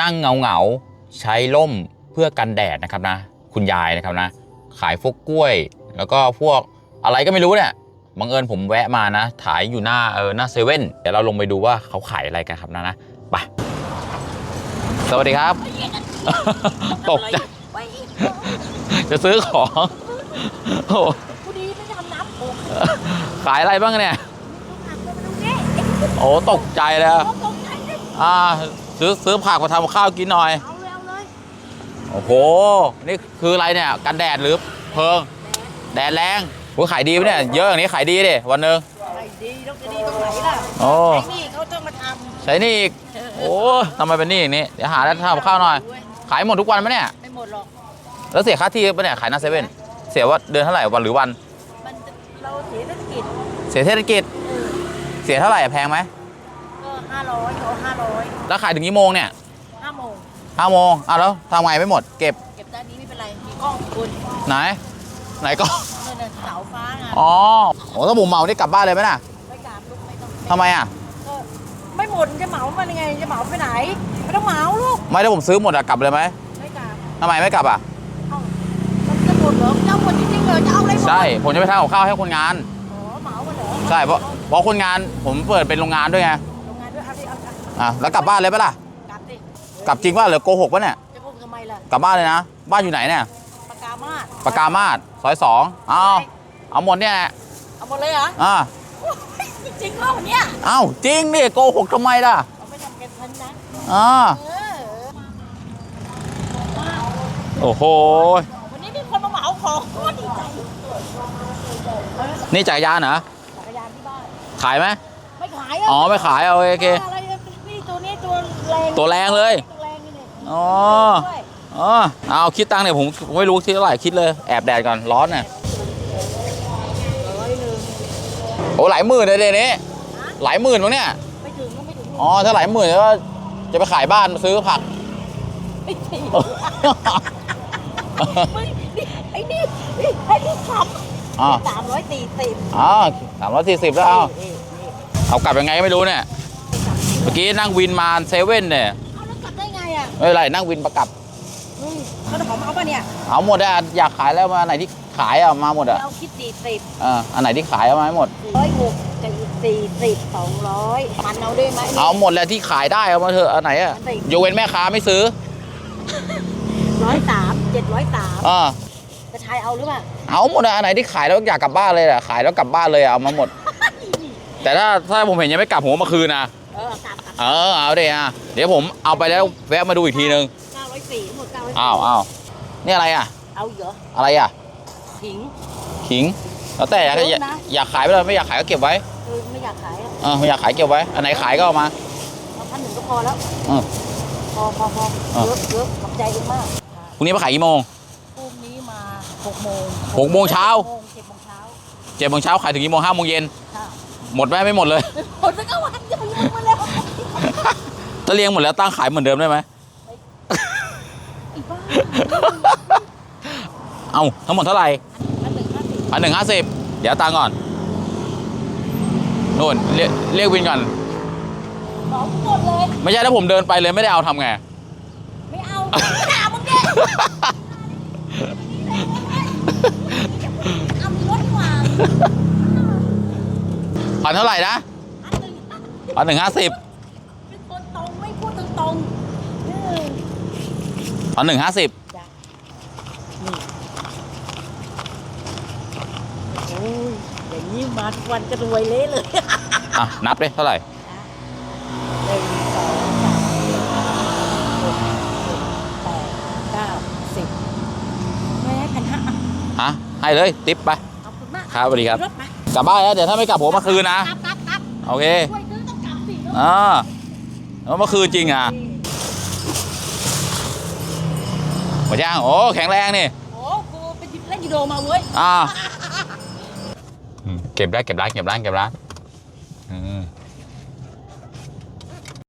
นั่งเงาเงาใช้ร่มเพื่อกันแดดนะครับนะ คุณยายนะครับนะ ขายพวกกล้วย แล้วก็พวกอะไรก็ไม่รู้เนี่ยบังเอิญผมแวะมานะถ่ายอยู่หน้าเออหน้าเซเว่นเดี๋ยวเราลงไปดูว่าเขาขายอะไรกันครับนะนะไปสวัสดีครับ ตกใจจะซื้อของโอ้ขายอะไรบ้างเนี่ย โอ้ตกใจเลยอะโอ้ตกใจเลยอ่า ซื้อซื้อผักมาทำกับข้าวกินหน่อย เอาเลยเอาเลยโอ้โห นี่คืออะไรเนี่ย กันแดดหรือเพลิง แดดแรงโอ้ยขายดีปะเนี่ย เยอะอย่างนี้ขายดีดิวันหนึ่งไม่ดีต้องจะดีตรงไหนล่ะโอ้ไอ้นี่เขาต้องมาทใช้นี่อีกำโอ้ทำไมเป็นนี่อย่างนี้ เดี๋ยวหาแล้วทำกับข้าวหน่อย ขายหมดทุกวันไหมเนี่ย ไม่หมดหรอก แล้วเสียค่าที่ปะเนี่ยขายหน้าเซเว่น เสียว่าเดือนเท่าไหร่วันหรือวัน มันจะเราเสียเศรษฐกิจ เสียเทศกิจเออเสียเท่าไหร่แพงไหมก็ ห้าร้อยก็ห้าร้อยแล้วขายถึงกี่โมงเนี่ยห้าโมงห้าโมงอะแล้วทำไงไม่หมด เก็บ เก็บด้านนี้ไม่เป็นไร มีกล้องคุณไหน ไหนก็เงินเสาฟ้าไงอ๋อโอ้ถ้าผมเมานี่กลับบ้านเลยไหมน่ะไม่กลับลูกไม่ต้องทำไมอะ ก็ไม่หมดจะเหมามันยังไงจะเหมาไปไหน ไม่ต้องเหมาลูก ไม่ถ้าผมซื้อหมดอะกลับเลยไหมไม่กลับทำไมไม่กลับอะ เอ้ามันจะหมดเหรอจะเอาหมดจริงๆเหรอจะเอาอะไรหมดใช่ ผมจะไปทำกับข้าวให้คนงาน อ๋อเหมามาเหรอใช่เพราะเพราะคนงานผมเปิดเป็นโรงงานด้วยไง อาดิอะแล้วกลับบ้านเลยปะล่ะ กลับดิกลับจริงป่ะหรือโกหกปะเนี่ย จะพูดทำไมล่ะกลับบ้านเลยนะ บ้านอยู่ไหนเนี่ย ปากกามาดปากกามาศซอยสองเอาเอาหมดเนี่ยแหละเอาหมดเลยเหรออ่าจริงๆเปล่าเนี่ยเอ้าจริงดิโกหกทำไมล่ะเอาไม่จำเป็นพันนะอ่าเออโอ้โห วันนี้มีคนมาเหมาของโคตรดีใจนี่จักรยานเหรอจักรยานที่บ้านขายไหมไม่ขายอ๋อไม่ขายเอาโอเคอะไรเนี่ยนี่ตัวนี้ ตัวแรงตัวแรงเลย ตัวแรงนี่เนี่ยอ๋อ ด้วยอ๋อเอาคิดตังค์เนี่ยผมผมไม่รู้คิดเท่าไหร่คิดเลยแอบแดดก่อนร้อนเนี่ยร้อยหนึ่งโอ้หลายหมื่นเลยเดี๋ยวนี้หลายหมื่นมั้งเนี่ยไม่ถึงก็ไม่ถึงอ๋อถ้าหลายหมื่นก็จะไปขายบ้านมาซื้อผัก ไม่ถึงไม่นี่ไอ้นี่นี่ไอ้นี่ขอ๋อำสามร้อยสี่สิบอ๋อสามร้อยสี่สิบแล้วเอานี่นี่เอากลับยังไงก็ไม่รู้เนี่ยเมื่อกี้นั่งวินมาเซเว่นเนี่ยเอาแล้วกลับได้ไงอะไม่เป็นไรนั่งวินประกับอืมเขาจะของเอาป่ะเนี่ยเอาหมดอะอยากขายแล้วมาอันไหนที่ขายอะมาหมดอะเราคิดสี่สิบอ่าอันไหนที่ขายเอามาให้หมดร้อยหกกับอีกสี่สิบสองร้อยมันเอาได้ไหมเอาหมดแล้วที่ขายได้เอามาเถอะอันไหนอะยกเว้นแม่ค้าไม่ซื้อร้อยสามเจ็ดร้อยสามอ่ากระชายเอาหรือเปล่าเอาหมดอะอันไหนที่ขายแล้วอยากกลับบ้านเลยอะขายแล้วกลับบ้านเลยอะเอามาหมด แต่ถ้าถ้าผมเห็นยังไม่กลับผมเอามาคืนนะ เออกลับกลับเออเอาเดี๋ยวเดี๋ยวผมเอาไปแล้วแวะมาดูอีกทีนึงเก้าร้อยสี่หมดเก้าร้อยอ้าวอ้าวนี่อะไรอะเอาเหรออะไรอะถิง ขิงแล้วแต่อยากเยอะนะ อยากขายไปเลยไม่อยากขายก็เก็บไว้เออไม่อยากขายอะเออไม่อยากขายเก็บไว้อันไหนขายก็เอามา เอาพันหนึ่งก็พอแล้วอืมพอพอพออะเยอะเยอะขอบใจเองมากพรุ่งนี้มาขายกี่โมง พรุ่งนี้มาหกโมงหกโมงเช้า หกโมงเจ็ดโมงเช้าเจ็ดโมงเช้าขายถึงกี่โมงห้าโมงเย็นค่ะ หมดไหมไม่หมดเลย หมดไปก็วันจะไปยุ่งมาแล้วถ้าเลี้ยงหมดแล้วตั้งขายเหมือนเดิมได้ไหมไอ้บ้าเอาทั้งหมดเท่าไหร่พันหนึ่งห้าสิบพันหนึ่งห้าสิบเดี๋ยวตังค์ก่อนนู่นเรียกเรียกวินก่อนหมอหมดเลย ไม่ใช่ถ้าผมเดินไปเลยไม่ได้เอาทำไง ไม่เอาไม่ด่ามึงเนี่ยเอารถดีกว่า พันเท่าไหร่นะอันหนึ่งพันหนึ่งห้าสิบเป็นคนตรงไม่พูดตรงๆเออพันหนึ่งห้าสิบจ้ะนี่โอ้ยอย่างนี้มาทุกวันจะรวยเละเลยอะนับเลยเท่าไหร่หนึ่งสองสามสี่ห้าหกเจ็ดแปดเก้าสิบแม่พันห้าฮะให้เลยติปไปขอบคุณมากครับสวัสดีครับรถมา กลับบ้านแล้วเดี๋ยวถ้าไม่กลับผมมาคืนนะ กลับกลับกลับโอเคช่วยซื้อต้องกลับสิลูกอ่าแล้วมาคืนจริงอะหมดย่างโอ้แข็งแรงนี่โอ้กูไปเล่นยูโดมาเว้ยอ่าอืมเก็บได้เก็บร้านเก็บร้านเก็บร้าน